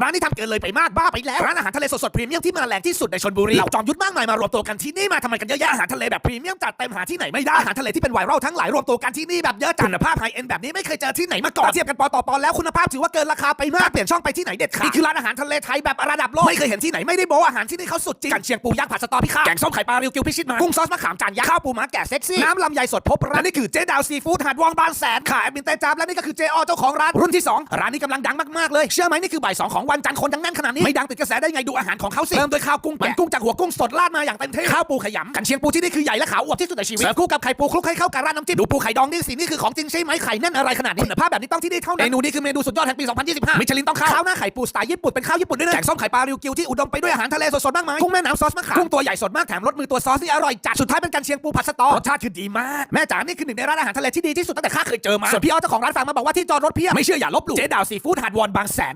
ร้านนี้ทำเกินเลยไปมากบ้าไปแล้ว ร้านอาหารทะเลสดๆพรีเมียมที่มาแรงที่สุดในชลบุรีเหล่าจอมยุทธมากมายมารวมตัวกันที่นี่มาทำไมกันเยอะแยะอาหารทะเลแบบพรีเมียมจัดเต็มหาที่ไหนไม่ได้อาหารทะเลที่เป็นไวรัลทั้งหลายรวมตัวกันที่นี่แบบเยอะจัดคุณภาพไฮเอ็นแบบนี้ไม่เคยเจอที่ไหนมาก่อนเทียบกันปอต่อปอแล้วคุณภาพถือว่าเกินราคาไปมากเปลี่ยนช่องไปที่ไหนเด็ดขาดนี่คือร้านอาหารทะเลไทยแบบระดับโลกไม่เคยเห็นที่ไหนไม่ได้โม้อาหารที่นี่เขาสุดจริงกันเชียงปูยักษ์ผัดสตอพี่ข้าวแกงส้มไข่ปลาริวกิวพิชิตมากุ้งซอสมะขามจานยักษ์ข้าวปูม้าแกะเซ็กซี่น้ำลำไยสดพบร้านนี่คือเจ๊ดาวซีฟู้ดหาดวังบางแสนค่ะแอดมินเต้จามและนี่ก็คือเจอเจ้าของร้านรุ่นที่สองร้านนี้กำลังดังมากๆเลยเชื่อไหมนี่คือบ่ายสองของวันจันทร์คนยังแน่นขนาดนี้ไม่ดังติดกระแสได้ไงดูอาหารของเขาสิเริ่มด้วยข้าวกุ้งมันกุ้งจากหัวกุ้งสดราดมาอย่างเต็มที่ข้าวปูขยำกันเชียงปูที่นี่คือใหญ่และขาวอวบที่สุดในชีวิตเสิร์ฟคู่กับไข่ปูคลุกให้เข้ากับราดน้ำจิ้มดูปูไข่ดองนี่สินี่คือของจริงใช่ไหมไข่แน่นอะไรขนาดนี้คุณภาพแบบนี้ต้องที่นี่เท่านั้นเมนูนี้คือเมนูสุดยอดแห่งปี 2025 มิชลินต้องเข้าข้าวหน้าไข่ปูสไตล์ญี่ปุ่นเป็นข้าวญี่ปุ่นด้วยนะแกงส้มไข่ปลาริวกิวที่อุดมไปด้วยอาหารทะเลสดๆมากมายกุ้งแม่น้ำซอสมะขามกุ้งตัวใหญ่สดมากแถมรสมือตัวซอสนี่อร่อยจัดสุดท้ายเป็นกันเชียงปูผัดสตอรสชาติคือดีมากแม่จ๋านี่คือหนึ่งในร้านอาหารทะเลที่ดีที่สุดตั้งแต่ข้าเคยเจอมาส่วนพี่อ้อเจ้าของร้านฝากมาบอกว่าที่จอดรถเพียบไม่เชื่ออย่าลบหลู่เจ๊ดาวซีฟู้ดหาดวอนบางแสน